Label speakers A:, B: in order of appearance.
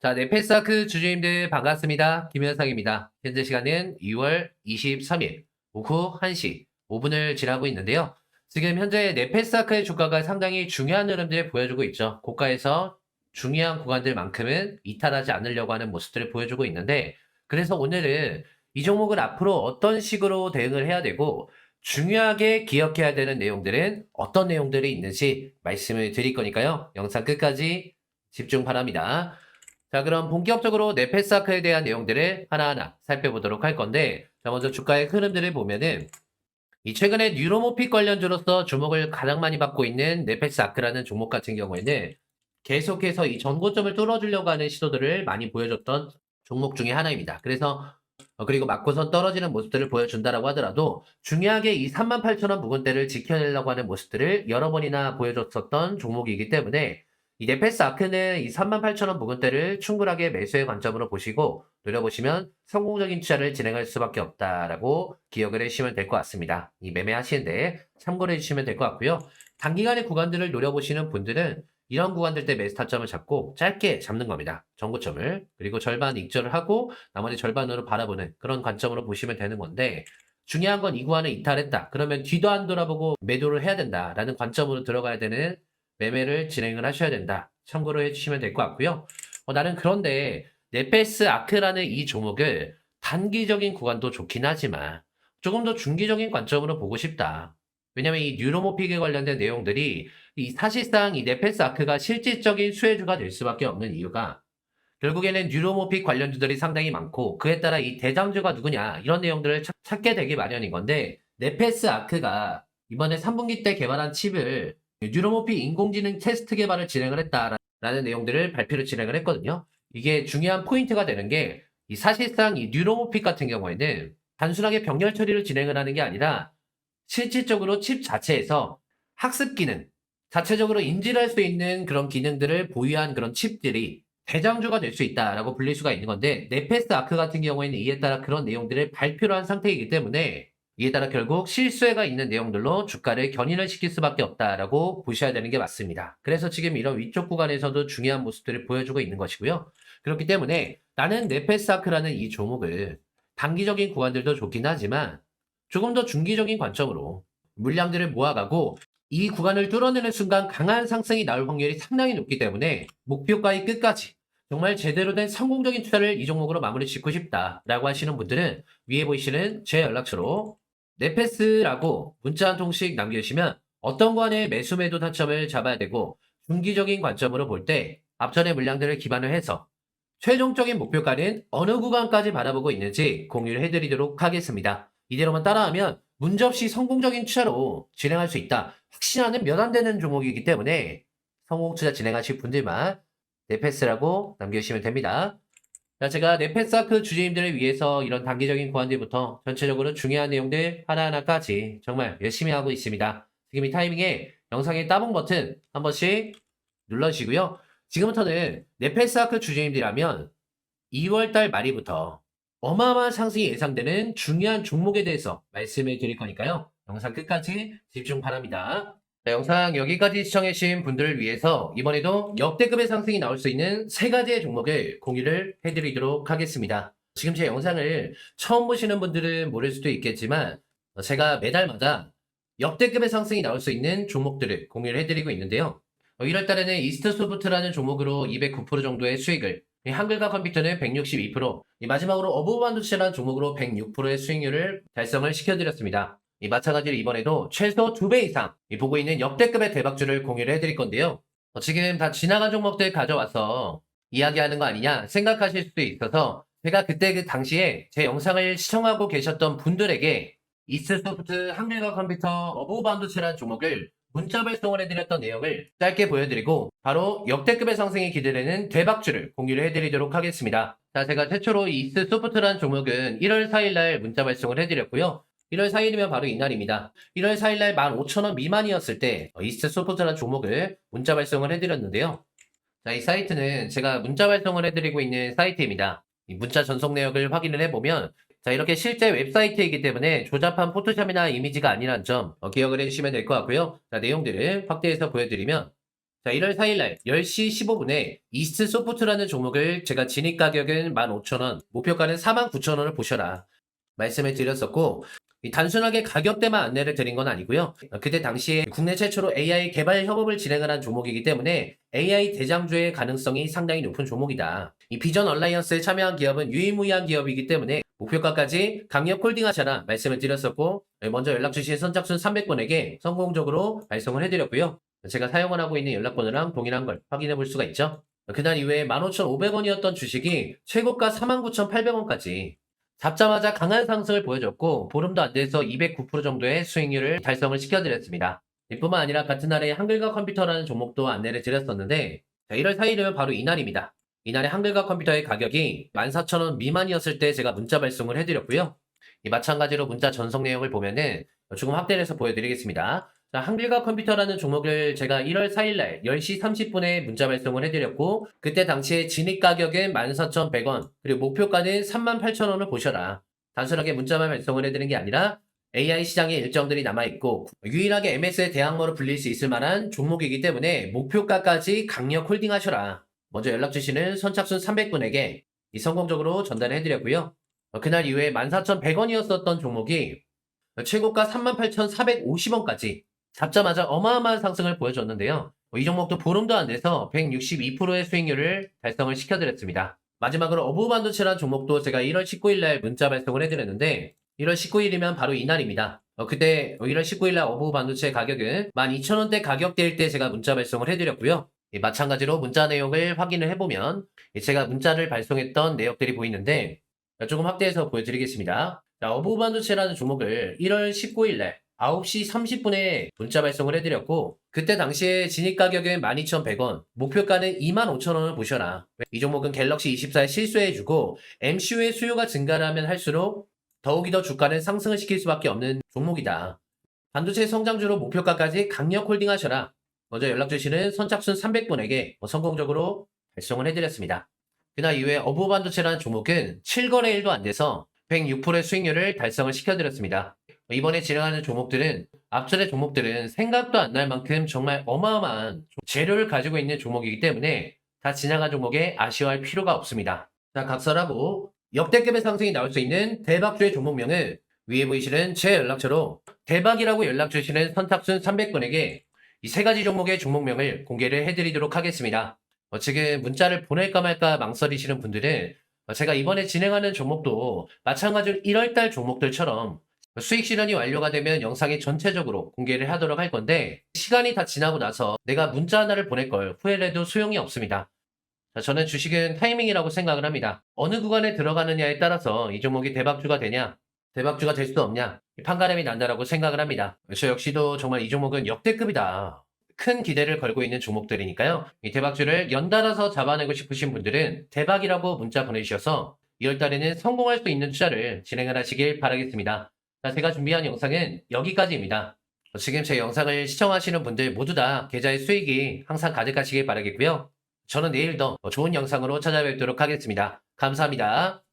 A: 자, 네페스아크 주주님들 반갑습니다. 김현상입니다. 현재 시간은 2월 23일 오후 1시 5분을 지나고 있는데요. 지금 현재 네페스아크의 주가가 상당히 중요한 흐름들을 보여주고 있죠. 고가에서 중요한 구간들만큼은 이탈하지 않으려고 하는 모습들을 보여주고 있는데 그래서 오늘은 이 종목을 앞으로 어떤 식으로 대응을 해야 되고 중요하게 기억해야 되는 내용들은 어떤 내용들이 있는지 말씀을 드릴 거니까요. 영상 끝까지 집중 바랍니다. 자, 그럼 본격적으로 네페스아크에 대한 내용들을 하나하나 살펴보도록 할 건데, 자, 먼저 주가의 흐름들을 보면은, 이 최근에 뉴로모픽 관련주로서 주목을 가장 많이 받고 있는 네페스아크라는 종목 같은 경우에는 계속해서 이 전고점을 뚫어주려고 하는 시도들을 많이 보여줬던 종목 중에 하나입니다. 그래서 어, 그리고 맞고선 떨어지는 모습들을 보여준다라고 하더라도 중요하게 이 38,000원 부근대를 지켜내려고 하는 모습들을 여러 번이나 보여줬었던 종목이기 때문에 이 네페스 아크는 이 38,000원 부근대를 충분하게 매수의 관점으로 보시고 노려보시면 성공적인 투자를 진행할 수밖에 없다라고 기억을 해주시면 될 것 같습니다. 이 매매하시는데 참고를 해주시면 될 것 같고요. 단기간의 구간들을 노려보시는 분들은 이런 구간들 때 매수 타점을 잡고 짧게 잡는 겁니다. 정고점을. 그리고 절반 익절을 하고 나머지 절반으로 바라보는 그런 관점으로 보시면 되는 건데 중요한 건 이 구간을 이탈했다. 그러면 뒤도 안 돌아보고 매도를 해야 된다라는 관점으로 들어가야 되는 매매를 진행을 하셔야 된다. 참고로 해주시면 될 것 같고요. 어, 나는 그런데 네페스 아크라는 이 종목을 단기적인 구간도 좋긴 하지만 조금 더 중기적인 관점으로 보고 싶다. 왜냐면 이 뉴로모픽에 관련된 내용들이 이 사실상 이 네페스 아크가 실질적인 수혜주가 될 수밖에 없는 이유가 결국에는 뉴로모픽 관련주들이 상당히 많고 그에 따라 이 대장주가 누구냐 이런 내용들을 찾- 찾게 되기 마련인 건데 네페스 아크가 이번에 3분기 때 개발한 칩을 뉴로모픽 인공지능 테스트 개발을 진행을 했다라는 내용들을 발표를 진행을 했거든요. 이게 중요한 포인트가 되는 게 이 사실상 이 뉴로모픽 같은 경우에는 단순하게 병렬 처리를 진행을 하는 게 아니라 실질적으로 칩 자체에서 학습 기능, 자체적으로 인지를 할 수 있는 그런 기능들을 보유한 그런 칩들이 대장주가 될 수 있다라고 불릴 수가 있는 건데 네페스 아크 같은 경우에는 이에 따라 그런 내용들을 발표를 한 상태이기 때문에 이에 따라 결국 실수혜가 있는 내용들로 주가를 견인을 시킬 수밖에 없다라고 보셔야 되는 게 맞습니다. 그래서 지금 이런 위쪽 구간에서도 중요한 모습들을 보여주고 있는 것이고요. 그렇기 때문에 나는 네페스 아크라는 이 종목을 단기적인 구간들도 좋긴 하지만 조금 더 중기적인 관점으로 물량들을 모아가고 이 구간을 뚫어내는 순간 강한 상승이 나올 확률이 상당히 높기 때문에 목표가의 끝까지 정말 제대로 된 성공적인 투자를 이 종목으로 마무리 짓고 싶다라고 하시는 분들은 위에 보이시는 제 연락처로 네페스라고 문자 한 통씩 남겨주시면 어떤 구간에 매수 매도 타점을 잡아야 되고 중기적인 관점으로 볼 때 앞전의 물량들을 기반을 해서 최종적인 목표가는 어느 구간까지 바라보고 있는지 공유를 해드리도록 하겠습니다. 이대로만 따라하면 문제 없이 성공적인 투자로 진행할 수 있다. 확신하는 몇안 되는 종목이기 때문에 성공 투자 진행하실 분들만 네페스라고 남겨주시면 됩니다. 자, 제가 네페스아크 주주님들을 위해서 이런 단기적인 구간들부터 전체적으로 중요한 내용들 하나하나까지 정말 열심히 하고 있습니다. 지금 이 타이밍에 영상의 따봉 버튼 한 번씩 눌러주시고요. 지금부터는 네페스아크 주주님들이라면 2월달 말이부터 어마어마한 상승이 예상되는 중요한 종목에 대해서 말씀을 드릴 거니까요. 영상 끝까지 집중 바랍니다. 자, 영상 여기까지 시청해주신 분들을 위해서 이번에도 역대급의 상승이 나올 수 있는 세 가지의 종목을 공유를 해드리도록 하겠습니다. 지금 제 영상을 처음 보시는 분들은 모를 수도 있겠지만 어, 제가 매달마다 역대급의 상승이 나올 수 있는 종목들을 공유를 해드리고 있는데요. 1월 달에는 이스트 소프트라는 종목으로 209% 정도의 수익을 이 한글과 컴퓨터는 162%, 이 마지막으로 어부 반도체라는 종목으로 106%의 수익률을 달성을 시켜드렸습니다. 이 마찬가지로 이번에도 최소 2배 이상 이 보고 있는 역대급의 대박주를 공유를 해드릴 건데요. 어, 지금 다 지나간 종목들 가져와서 이야기하는 거 아니냐 생각하실 수도 있어서 제가 그때 그 당시에 제 영상을 시청하고 계셨던 분들에게 이스소프트 한글과 컴퓨터 어부 반도체라는 종목을 문자 발송을 해드렸던 내용을 짧게 보여드리고 바로 역대급의 상승이 기대되는 대박주를 공유를 해드리도록 하겠습니다. 자, 제가 최초로 이 이스 소프트라는 종목은 1월 4일날 문자 발송을 해드렸고요. 1월 4일이면 바로 이날입니다. 1월 4일날 15,000원 미만이었을 때 어, 이스 소프트라는 종목을 문자 발송을 해드렸는데요. 자, 이 사이트는 제가 문자 발송을 해드리고 있는 사이트입니다. 이 문자 전송 내역을 확인을 해보면 자, 이렇게 실제 웹사이트이기 때문에 조잡한 포토샵이나 이미지가 아니란 점 어, 기억을 해주시면 될 것 같고요. 자, 내용들을 확대해서 보여드리면 자, 1월 4일날 10시 15분에 이스트 소프트라는 종목을 제가 진입 가격은 15,000원, 목표가는 49,000원을 보셔라. 말씀을 드렸었고, 이 단순하게 가격대만 안내를 드린 건 아니고요. 어, 그때 당시에 국내 최초로 AI 개발 협업을 진행을 한 종목이기 때문에 AI 대장주의 가능성이 상당히 높은 종목이다. 이 비전 얼라이언스에 참여한 기업은 유의무이한 기업이기 때문에 목표가까지 강력 홀딩하셔라 말씀을 드렸었고 네, 먼저 연락 주신 선착순 300분에게 성공적으로 발송을 해드렸고요. 제가 사용을 하고 있는 연락번호랑 동일한 걸 확인해 볼 수가 있죠. 그날 이후에 15,500원이었던 주식이 최고가 49,800원까지 잡자마자 강한 상승을 보여줬고 보름도 안 돼서 209% 정도의 수익률을 달성을 시켜드렸습니다. 이뿐만 아니라 같은 날에 한글과 컴퓨터라는 종목도 안내를 드렸었는데 자, 1월 4일은 바로 이날입니다. 이날에 한글과 컴퓨터의 가격이 14,000원 미만이었을 때 제가 문자 발송을 해드렸고요. 이 마찬가지로 문자 전송 내용을 보면은 조금 확대를 해서 보여드리겠습니다. 자, 한글과 컴퓨터라는 종목을 제가 1월 4일날 10시 30분에 문자 발송을 해드렸고 그때 당시에 진입 가격은 14,100원 그리고 목표가는 38,000원을 보셔라. 단순하게 문자만 발송을 해드린 게 아니라 AI 시장에 일정들이 남아있고 유일하게 MS의 대항모로 불릴 수 있을 만한 종목이기 때문에 목표가까지 강력 홀딩하셔라. 먼저 연락 주시는 선착순 300분에게 이 성공적으로 전달을 해드렸고요. 어, 그날 이후에 14,100원이었었던 종목이 최고가 38,450원까지 잡자마자 어마어마한 상승을 보여줬는데요. 어, 이 종목도 보름도 안 돼서 162%의 수익률을 달성을 시켜드렸습니다. 마지막으로 어부 반도체라는 종목도 제가 1월 19일 날 문자 발송을 해드렸는데 1월 19일이면 바로 이날입니다. 어, 그때 1월 19일 날 어부 반도체 가격은 12,000원대 가격대일 때 제가 문자 발송을 해드렸고요. 예, 마찬가지로 문자 내용을 확인을 해보면 예, 제가 문자를 발송했던 내역들이 보이는데 자, 조금 확대해서 보여드리겠습니다. 자, 어부 반도체라는 종목을 1월 19일 날 9시 30분에 문자 발송을 해드렸고 그때 당시에 진입 가격은 12,100원, 목표가는 25,000원을 보셔라. 이 종목은 갤럭시 24에 실수해주고 MCU의 수요가 증가를 하면 할수록 더욱이 더 주가는 상승을 시킬 수밖에 없는 종목이다. 반도체 성장주로 목표가까지 강력 홀딩하셔라. 먼저 연락 주시는 선착순 300분에게 성공적으로 발송을 해드렸습니다. 그날 이후에 어부 반도체라는 종목은 7거래일도 안 돼서 106%의 수익률을 달성을 시켜드렸습니다. 이번에 진행하는 종목들은 앞전의 종목들은 생각도 안 날 만큼 정말 어마어마한 재료를 가지고 있는 종목이기 때문에 다 지나간 종목에 아쉬워할 필요가 없습니다. 자, 각설하고 역대급의 상승이 나올 수 있는 대박주의 종목명을 위에 보이시는 제 연락처로 대박이라고 연락 주시는 선착순 300분에게 이 세 가지 종목의 종목명을 공개를 해드리도록 하겠습니다. 어, 지금 문자를 보낼까 말까 망설이시는 분들은 어, 제가 이번에 진행하는 종목도 마찬가지로 1월달 종목들처럼 수익 실현이 완료가 되면 영상에 전체적으로 공개를 하도록 할 건데 시간이 다 지나고 나서 내가 문자 하나를 보낼 걸 후회를 해도 소용이 없습니다. 자, 저는 주식은 타이밍이라고 생각을 합니다. 어느 구간에 들어가느냐에 따라서 이 종목이 대박주가 되냐, 대박주가 될수 없냐, 판가름이 난다라고 생각을 합니다. 저 역시도 정말 이 종목은 역대급이다. 큰 기대를 걸고 있는 종목들이니까요. 이 대박주를 연달아서 잡아내고 싶으신 분들은 대박이라고 문자 보내주셔서 2월달에는 성공할 수 있는 투자를 진행을 하시길 바라겠습니다. 자, 제가 준비한 영상은 여기까지입니다. 지금 제 영상을 시청하시는 분들 모두 다 계좌의 수익이 항상 가득하시길 바라겠고요. 저는 내일 더 좋은 영상으로 찾아뵙도록 하겠습니다. 감사합니다.